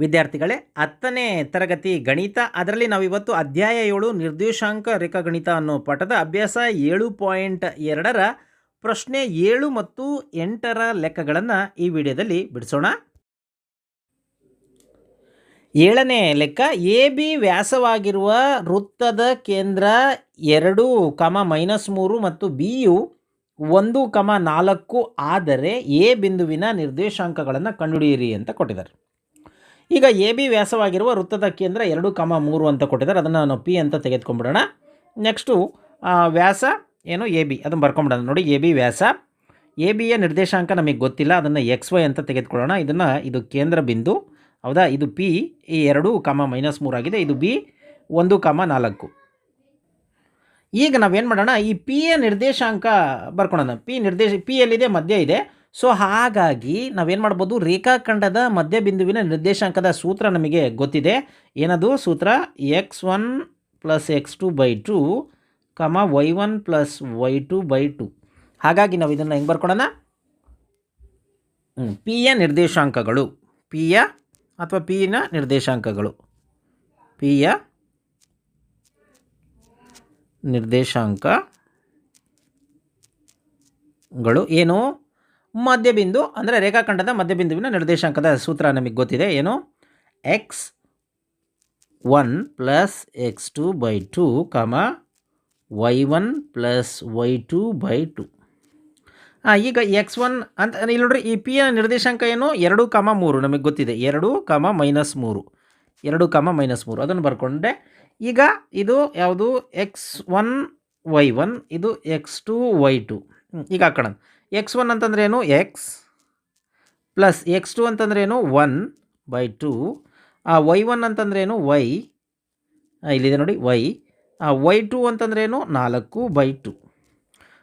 ವಿದ್ಯಾರ್ಥಿಗಳೇ, ಹತ್ತನೇ ತರಗತಿ ಗಣಿತ, ಅದರಲ್ಲಿ ನಾವಿವತ್ತು ಅಧ್ಯಾಯ ಏಳು ನಿರ್ದೇಶಾಂಕ ರೇಖಾಗಣಿತ ಅನ್ನೋ ಪಾಠದ ಅಭ್ಯಾಸ ಏಳು ಪಾಯಿಂಟ್ ಎರಡರ ಪ್ರಶ್ನೆ ಏಳು ಮತ್ತು ಎಂಟರ ಲೆಕ್ಕಗಳನ್ನು ಈ ವಿಡಿಯೋದಲ್ಲಿ ಬಿಡಿಸೋಣ. ಏಳನೇ ಲೆಕ್ಕ, ಎ ಬಿ ವ್ಯಾಸವಾಗಿರುವ ವೃತ್ತದ ಕೇಂದ್ರ ಎರಡು ಕಮ ಮೈನಸ್ ಮೂರು ಮತ್ತು ಬಿ ಯು ಒಂದು ಕಮ ನಾಲ್ಕು ಆದರೆ ಎ ಬಿಂದುವಿನ ನಿರ್ದೇಶಾಂಕಗಳನ್ನು ಕಂಡುಹಿಡಿಯಿರಿ ಅಂತ ಕೊಟ್ಟಿದ್ದಾರೆ. ಈಗ ಎ ಬಿ ವ್ಯಾಸವಾಗಿರುವ ವೃತ್ತದ ಕೇಂದ್ರ ಎರಡು ಕಮ ಮೂರು ಅಂತ ಕೊಟ್ಟಿದ್ದಾರೆ. ಅದನ್ನು ನಾವು ಪಿ ಅಂತ ತೆಗೆದುಕೊಂಡ್ಬಿಡೋಣ. ನೆಕ್ಸ್ಟು ವ್ಯಾಸ ಏನು ಎ ಬಿ? ಅದನ್ನು ಬರ್ಕೊಂಬಿಡೋಣ. ನೋಡಿ, ಎ ಬಿ ವ್ಯಾಸ. ಎ ಬಿಯ ನಿರ್ದೇಶಾಂಕ ನಮಗೆ ಗೊತ್ತಿಲ್ಲ. ಅದನ್ನು ಎಕ್ಸ್ ವೈ ಅಂತ ತೆಗೆದುಕೊಳ್ಳೋಣ. ಇದನ್ನು ಇದು ಕೇಂದ್ರ ಬಿಂದು. ಹೌದಾ? ಇದು ಪಿ, ಈ ಎರಡು ಕಮ ಮೈನಸ್ ಮೂರಾಗಿದೆ ಇದು ಬಿ, ಒಂದು ಕಮ ನಾಲ್ಕು. ಈಗ ನಾವೇನು ಮಾಡೋಣ? ಈ ಪಿ ಯ ನಿರ್ದೇಶಾಂಕ ಬರ್ಕೊಳ್ಳೋಣ ಪಿ ನಿರ್ದೇಶ, ಪಿ ಎಲ್ಲಿದೆ? ಮಧ್ಯ ಇದೆ. ಸೊ ಹಾಗಾಗಿ ನಾವೇನು ಮಾಡ್ಬೋದು, ರೇಖಾಖಂಡದ ಮಧ್ಯ ಬಿಂದುವಿನ ನಿರ್ದೇಶಾಂಕದ ಸೂತ್ರ ನಮಗೆ ಗೊತ್ತಿದೆ. ಏನದು ಸೂತ್ರ? X one plus X two by two comma Y one plus Y two by two. ಹಾಗಾಗಿ ನಾವು ಇದನ್ನು ಹೆಂಗೆ ಬರ್ಕೊಳೋಣ ಪಿ ಯ ನಿರ್ದೇಶಾಂಕಗಳು. ಪಿ ಯ ಅಥವಾ ಪಿ ನ ನಿರ್ದೇಶಾಂಕಗಳು. ಪಿ ಯ ನಿರ್ದೇಶಾಂಕಗಳು ಏನು? ಮಧ್ಯಬಿಂದು, ಅಂದರೆ ರೇಖಾಖಂಡದ ಮಧ್ಯಬಿಂದುವಿನ ನಿರ್ದೇಶಾಂಕದ ಸೂತ್ರ ನಮಗೆ ಗೊತ್ತಿದೆ. ಏನು? X one plus X two by two comma Y one plus Y two by two ಹಾಂ ಈಗ ಎಕ್ಸ್ ಒನ್ ಅಂತ ಇಲ್ಲಿ ನೋಡ್ರಿ, ಈ ಪಿ ಯ ನಿರ್ದೇಶಾಂಕ ಏನು? ಎರಡು ಕಮ ಮೂರು ನಮಗೆ ಗೊತ್ತಿದೆ. ಎರಡು ಕಮ ಮೈನಸ್ ಮೂರು. ಎರಡು ಕಮ ಮೈನಸ್ ಮೂರು. ಅದನ್ನು ಬರ್ಕೊಂಡೆ. ಈಗ ಇದು ಯಾವುದು? ಎಕ್ಸ್ ಒನ್ ವೈ ಒನ್ ಇದು ಎಕ್ಸ್ ಟು ವೈ ಟು ಈಗ ಹಾಕೋಣ. ಎಕ್ಸ್ ಒನ್ ಅಂತಂದ್ರೆ ಏನು? ಎಕ್ಸ್ ಪ್ಲಸ್ ಎಕ್ಸ್ ಟು ಅಂತಂದ್ರೆ ಏನು? ಒನ್ ಬೈ ಆ ವೈ ಒನ್ ಅಂತಂದ್ರೆ ಏನು? ವೈ ಇಲ್ಲಿದೆ ನೋಡಿ ವೈ ವೈ ಟು ಅಂತಂದ್ರೆ ಏನು? ನಾಲ್ಕು ಬೈ ಟು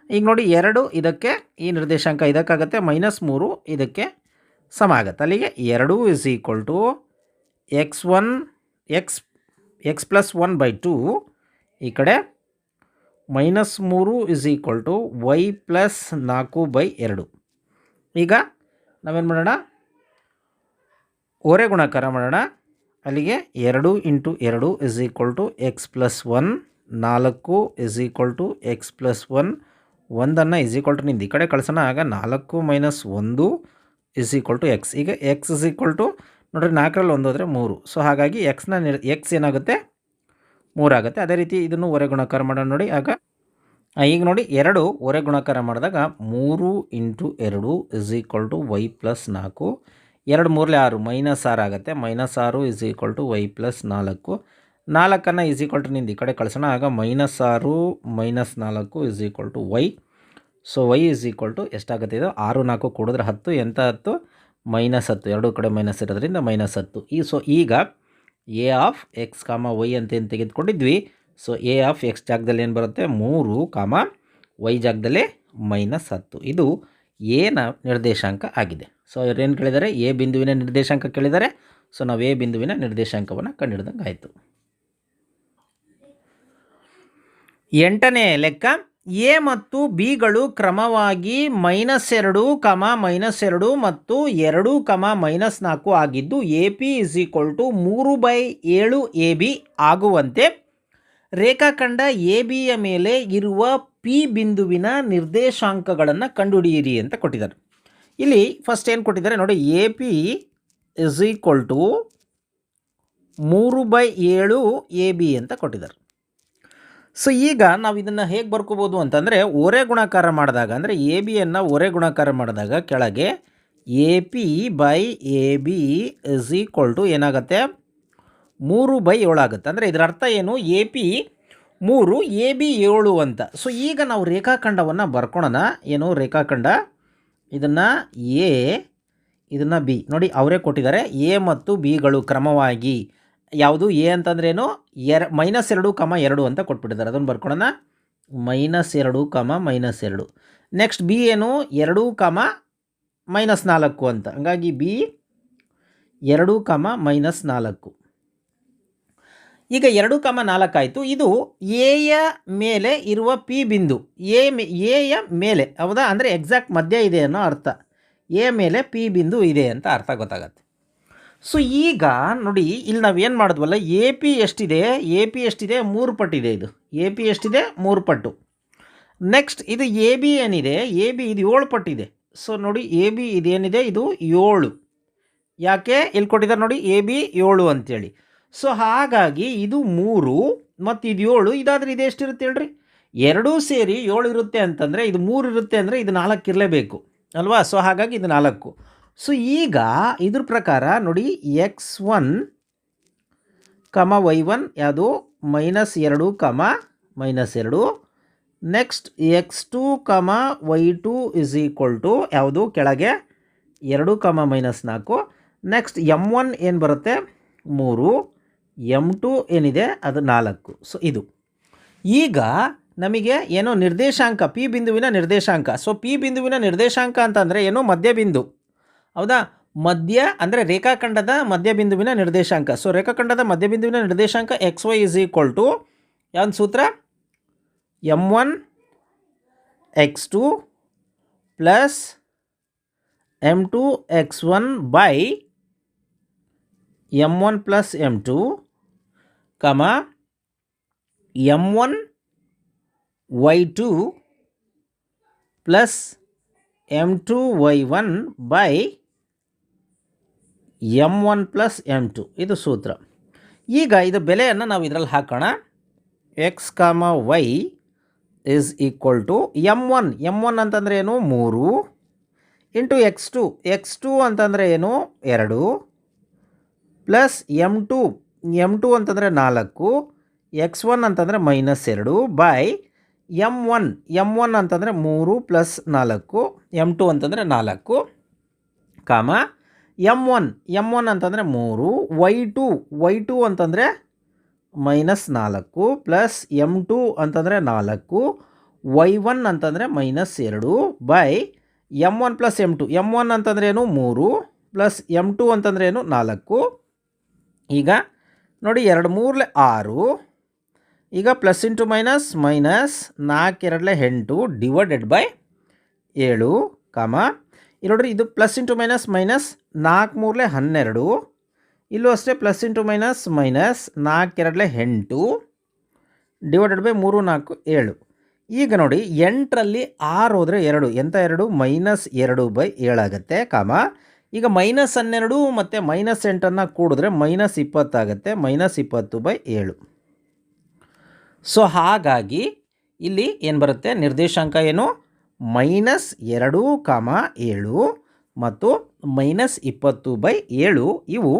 ಈಗ ನೋಡಿ, ಎರಡು ಇದಕ್ಕೆ ಈ ನಿರ್ದೇಶಾಂಕ ಇದಕ್ಕಾಗತ್ತೆ ಮೈನಸ್ ಮೂರು ಇದಕ್ಕೆ ಸಮ ಆಗುತ್ತೆ. ಅಲ್ಲಿಗೆ ಎರಡೂ is equal to X one X X plus one by two ಈ ಕಡೆ ಮೈನಸ್ ಮೂರು is equal to Y plus ನಾಲ್ಕು ಬೈ ಎರಡು. ಈಗ ನಾವೇನು ಮಾಡೋಣ? ಓರೆ ಗುಣಾಕಾರ ಮಾಡೋಣ. ಅಲ್ಲಿಗೆ ಎರಡು ಇಂಟು ಎರಡು is equal to X plus one ನಾಲ್ಕು is equal to X plus one ಒಂದನ್ನು ಇಸ್ ಈಕ್ವಲ್ ಟು ನಿಂದು ಈ ಕಡೆ ಕಳಿಸೋಣ. ಆಗ ನಾಲ್ಕು ಮೈನಸ್ ಒಂದು ಇಸ್ ಈಕ್ವಲ್ ಟು ಎಕ್ಸ್ ಈಗ ಎಕ್ಸ್ ಇಸ್ ಈಕ್ವಲ್ ಟು ನೋಡಿರಿ ನಾಲ್ಕರಲ್ಲಿ ಒಂದು ಹೋದರೆ ಮೂರು. ಸೊ ಹಾಗಾಗಿ ಎಕ್ಸ್ನ ನಿರ್ ಎಕ್ಸ್ ಏನಾಗುತ್ತೆ? ಮೂರಾಗುತ್ತೆ. ಅದೇ ರೀತಿ ಇದನ್ನು ಹೊರೆ ಗುಣಾಕಾರ ಮಾಡೋಣ ನೋಡಿ. ಆಗ ಈಗ ನೋಡಿ, ಎರಡು ಹೊರೆ ಗುಣಾಕಾರ ಮಾಡಿದಾಗ ಮೂರು ಇಂಟು ಎರಡು is equal to Y plus ನಾಲ್ಕು. ಎರಡು ಮೂರಲೆ ಆರು ಮೈನಸ್ ಆರು ಆಗುತ್ತೆ. ಮೈನಸ್ ಆರು is equal to Y plus ನಾಲ್ಕು. ನಾಲ್ಕನ್ನು ಇಸ್ ಈಕ್ವಲ್ ಟು ನಿಂದು ಈ ಕಡೆ ಕಳಿಸೋಣ. ಆಗ ಮೈನಸ್ ಆರು ಮೈನಸ್ ನಾಲ್ಕು is equal to Y so Y is equal to ಎಷ್ಟಾಗುತ್ತೆ? ಇದು ಆರು ನಾಲ್ಕು ಕೂಡಿದ್ರೆ ಹತ್ತು. ಎಂಥ ಹತ್ತು? ಮೈನಸ್ ಹತ್ತು. ಎರಡು ಕಡೆ ಮೈನಸ್ ಇರೋದ್ರಿಂದ ಮೈನಸ್ ಹತ್ತು. ಈ ಸೊ ಈಗ A of X comma Y ಅಂತ ಏನು ತೆಗೆದುಕೊಂಡಿದ್ವಿ? ಸೊ ಎ ಆಫ್ ಎಕ್ಸ್ ಜಾಗದಲ್ಲಿ ಏನು ಬರುತ್ತೆ? ಮೂರು ಕಾಮ ವೈ ಜಾಗದಲ್ಲಿ ಮೈನಸ್ ಹತ್ತು. ಇದು ಎನ ನಿರ್ದೇಶಾಂಕ ಆಗಿದೆ. ಸೊ ಏನು ಕೇಳಿದ್ದಾರೆ ಎ ಬಿಂದುವಿನ ನಿರ್ದೇಶಾಂಕ ಕೇಳಿದ್ದಾರೆ ಸೊ ನಾವು ಎ ಬಿಂದುವಿನ ನಿರ್ದೇಶಾಂಕವನ್ನು ಕಂಡುಹಿಡ್ದಂಗೆ ಆಯಿತು ಎಂಟನೇ ಲೆಕ್ಕ ಎ ಮತ್ತು ಬಿಗಳು ಕ್ರಮವಾಗಿ ಮೈನಸ್ ಎರಡು ಕಮ ಮೈನಸ್ ಎರಡು ಮತ್ತು ಎರಡು ಕಮ ಮೈನಸ್ ನಾಲ್ಕು ಆಗಿದ್ದು A P is equal to ಮೂರು ಬೈ ಏಳು ಎ ಬಿ ಆಗುವಂತೆ ರೇಖಾಖಂಡ ಎ ಬಿಯ ಮೇಲೆ ಇರುವ ಪಿ ಬಿಂದುವಿನ ನಿರ್ದೇಶಾಂಕಗಳನ್ನು ಕಂಡುಹಿಡಿಯಿರಿ ಅಂತ ಕೊಟ್ಟಿದ್ದಾರೆ. ಇಲ್ಲಿ ಫಸ್ಟ್ ಏನು ಕೊಟ್ಟಿದ್ದಾರೆ ನೋಡಿ, A P is equal to ಮೂರು ಬೈ ಏಳು ಎ ಬಿ ಅಂತ ಕೊಟ್ಟಿದ್ದಾರೆ. ಸೊ ಈಗ ನಾವು ಇದನ್ನು ಹೇಗೆ ಬರ್ಕೋಬೋದು ಅಂತಂದರೆ ಒರೆ ಗುಣಾಕಾರ ಮಾಡಿದಾಗ, ಅಂದರೆ ಎ ಬಿಯನ್ನು ಒರೆ ಗುಣಾಕಾರ ಮಾಡಿದಾಗ ಕೆಳಗೆ A P by A B is equal to ಏನಾಗುತ್ತೆ? ಮೂರು ಬೈ ಏಳು ಆಗುತ್ತೆ. ಅಂದರೆ ಇದರ ಅರ್ಥ ಏನು? ಎ ಪಿ ಮೂರು ಎ ಬಿ ಏಳು ಅಂತ. ಸೊ ಈಗ ನಾವು ರೇಖಾಖಂಡವನ್ನು ಬರ್ಕೊಳೋಣ. ಏನು? ರೇಖಾಖಂಡ. ಇದನ್ನು ಎ ಇದನ್ನು ಬಿ ನೋಡಿ, ಅವರೇ ಕೊಟ್ಟಿದ್ದಾರೆ. ಎ ಮತ್ತು ಬಿಗಳು ಕ್ರಮವಾಗಿ ಯಾವುದು ಎ ಅಂತಂದ್ರೇನು ಎರ, ಮೈನಸ್ ಎರಡು ಕಮ ಎರಡು ಅಂತ ಕೊಟ್ಬಿಟ್ಟಿದ್ದಾರೆ. ಅದನ್ನು ಬರ್ಕೊಳೋಣ. ಮೈನಸ್ ಎರಡು ಕಮ ಮೈನಸ್ ಎರಡು. ನೆಕ್ಸ್ಟ್ ಬಿ ಏನು? ಎರಡು ಕಮ ಮೈನಸ್ ನಾಲ್ಕು ಅಂತ. ಹಂಗಾಗಿ ಬಿ ಎರಡು ಕಮ ಮೈನಸ್ ನಾಲ್ಕು. ಈಗ ಎರಡು ಕಮ ನಾಲ್ಕಾಯಿತು ಇದು ಎಯ ಮೇಲೆ ಇರುವ ಪಿ ಬಿಂದು. ಎ ಎಯ ಮೇಲೆ. ಹೌದಾ? ಅಂದರೆ ಎಕ್ಸಾಕ್ಟ್ ಮಧ್ಯ ಇದೆ ಅನ್ನೋ ಅರ್ಥ. ಎ ಮೇಲೆ ಪಿ ಬಿಂದು ಇದೆ ಅಂತ ಅರ್ಥ ಗೊತ್ತಾಗತ್ತೆ. ಸೊ ಈಗ ನೋಡಿ, ಇಲ್ಲಿ ನಾವೇನು ಮಾಡಿದ್ವಲ್ಲ ಎ ಪಿ ಎಷ್ಟಿದೆ? ಎ ಪಿ ಎಷ್ಟಿದೆ? ಮೂರು ಪಟ್ಟಿದೆ ಇದು ಎ ಪಿ ಎಷ್ಟಿದೆ? ಮೂರು ಪಟ್ಟು. ನೆಕ್ಸ್ಟ್ ಇದು ಎ ಬಿ ಏನಿದೆ? ಎ ಬಿ ಇದು ಏಳು ಪಟ್ಟಿದೆ ಸೊ ನೋಡಿ ಎ ಬಿ ಇದೇನಿದೆ? ಇದು ಏಳು. ಯಾಕೆ? ಇಲ್ಲಿ ಕೊಟ್ಟಿದ್ದಾರೆ ನೋಡಿ ಎ ಬಿ ಏಳು ಅಂತೇಳಿ. ಸೊ ಹಾಗಾಗಿ ಇದು ಮೂರು ಮತ್ತು ಇದು ಏಳು. ಇದಾದರೆ ಇದು ಎಷ್ಟಿರುತ್ತೆ ಹೇಳ್ರಿ? ಎರಡೂ ಸೇರಿ ಏಳು ಇರುತ್ತೆ ಅಂತಂದರೆ, ಇದು ಮೂರು ಇರುತ್ತೆ ಅಂದರೆ, ಇದು ನಾಲ್ಕು ಇರಲೇಬೇಕು. ಅಲ್ವಾ? ಸೊ ಹಾಗಾಗಿ ಇದು ನಾಲ್ಕು. ಸೊ ಈಗ ಇದ್ರ ಪ್ರಕಾರ ನೋಡಿ X one comma Y one ಯಾವುದು? ಮೈನಸ್ ಎರಡು ಕಮ ಮೈನಸ್ ಎರಡು. Next X two comma Y two is equal to ಯಾವುದು? ಕೆಳಗೆ ಎರಡು ಕಮ ಮೈನಸ್ ನಾಲ್ಕು. ನೆಕ್ಸ್ಟ್ ಎಂ ಒನ್ ಏನು ಬರುತ್ತೆ? ಮೂರು. ಎಂ ಟು ಏನಿದೆ? ಅದು ನಾಲ್ಕು. ಸೊ ಇದು. ಈಗ ನಮಗೆ ಏನೋ ನಿರ್ದೇಶಾಂಕ ಪಿ ಬಿಂದುವಿನ ನಿರ್ದೇಶಾಂಕ. ಸೊ ಪಿ ಬಿಂದುವಿನ ನಿರ್ದೇಶಾಂಕ ಅಂತಂದರೆ ಏನು? ಮಧ್ಯಬಿಂದು. ಹೌದಾ? ಮಧ್ಯ ಅಂದರೆ ರೇಖಾಖಂಡದ ಮಧ್ಯಬಿಂದುವಿನ ನಿರ್ದೇಶಾಂಕ. ಸೊ ರೇಖಾಖಂಡದ ಮಧ್ಯಬಿಂದುವಿನ ನಿರ್ದೇಶಾಂಕ X Y is equal to ಯಾವ್ದು ಸೂತ್ರ? M one X two plus M two X one by M one plus M two comma M one Y two plus M two Y one by M one plus M two. ಇದು ಸೂತ್ರ. ಈಗ ಇದು ಬೆಲೆಯನ್ನು ನಾವು ಇದರಲ್ಲಿ ಹಾಕೋಣ. X comma Y is equal to M one. M one ಅಂತಂದರೆ ಏನು? ಮೂರು. Into X two. X two ಅಂತಂದರೆ ಏನು? ಎರಡು. Plus M two. M two ಅಂತಂದರೆ ನಾಲ್ಕು. ಎಕ್ಸ್ ಒನ್ ಅಂತಂದರೆ ಮೈನಸ್ ಎರಡು by M one. M one ಅಂತಂದರೆ ಮೂರು ಪ್ಲಸ್ ನಾಲ್ಕು. ಎಂ ಟು ಅಂತಂದರೆ ನಾಲ್ಕು. ಕಾಮ ಎಂ ಒನ್ ಎಂ ಒನ್ ಅಂತಂದರೆ ಮೂರು ವೈ ಟು ವೈ ಟು ಅಂತಂದರೆ ಮೈನಸ್ ನಾಲ್ಕು ಪ್ಲಸ್ ಎಂ ಟು ಅಂತಂದರೆ ನಾಲ್ಕು ವೈ ಒನ್ ಅಂತಂದರೆ ಮೈನಸ್ ಎರಡು by M one plus M two M one ಅಂತಂದ್ರೆ ಏನು? ಮೂರು ಪ್ಲಸ್ ಎಂ ಟು ಅಂತಂದ್ರೆ ಏನು? ನಾಲ್ಕು. ಈಗ ನೋಡಿ ಎರಡು ಮೂರಲೆ ಆರು. ಈಗ ಪ್ಲಸ್ ಇಂಟು ಮೈನಸ್ ಮೈನಸ್ ನಾಲ್ಕು ಎರಡಲೆ ಎಂಟು ಡಿವೈಡೆಡ್ ಬೈ ಏಳು, ಕಾಮ. ಇಲ್ಲಿ ನೋಡ್ರಿ ಇದು ಪ್ಲಸ್ ಇಂಟು ಮೈನಸ್ ಮೈನಸ್ ನಾಲ್ಕು ಮೂರಲೆ ಹನ್ನೆರಡು, ಇಲ್ಲೂ ಅಷ್ಟೇ ಪ್ಲಸ್ ಇಂಟು ಮೈನಸ್ ಮೈನಸ್ ನಾಲ್ಕು ಎರಡಲೆ ಎಂಟು ಡಿವೈಡೆಡ್ ಬೈ ಮೂರು ನಾಲ್ಕು ಏಳು. ಈಗ ನೋಡಿ, ಎಂಟರಲ್ಲಿ ಆರು ಹೋದರೆ ಎರಡು ಎಂಥ ಎರಡು? ಮೈನಸ್ ಎರಡು ಬೈ ಏಳಾಗುತ್ತೆ ಕಾಮ. ಈಗ ಮೈನಸ್ ಹನ್ನೆರಡು ಮತ್ತು ಮೈನಸ್ ಎಂಟನ್ನು ಕೂಡಿದ್ರೆ ಮೈನಸ್ ಇಪ್ಪತ್ತಾಗುತ್ತೆ ಮೈನಸ್ ಇಪ್ಪತ್ತು ಬೈ ಏಳು. ಸೊ ಹಾಗಾಗಿ ಇಲ್ಲಿ ಏನು ಬರುತ್ತೆ? ನಿರ್ದೇಶಾಂಕ ಏನು? ಮೈನಸ್ ಎರಡು, ಕಾಮ, ಏಳು ಮತ್ತು ಮೈನಸ್ ಇಪ್ಪತ್ತು ಬೈ ಏಳು ಇವು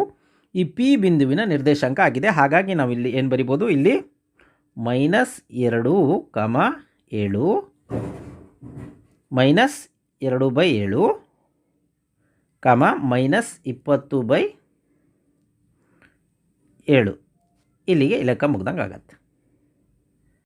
ಈ ಪಿ ಬಿಂದುವಿನ ನಿರ್ದೇಶಾಂಕ ಆಗಿದೆ. ಹಾಗಾಗಿ ನಾವು ಇಲ್ಲಿ ಏನು ಬರಿಬೋದು? ಇಲ್ಲಿ ಮೈನಸ್ ಎರಡು ಕಮ ಏಳು ಮೈನಸ್ ಎರಡು ಬೈ ಏಳು ಕಮ ಮೈನಸ್ ಇಪ್ಪತ್ತು ಬೈ ಏಳು. ಇಲ್ಲಿಗೆ ಲೆಕ್ಕ ಮುಗ್ದಂಗೆ ಆಗತ್ತೆ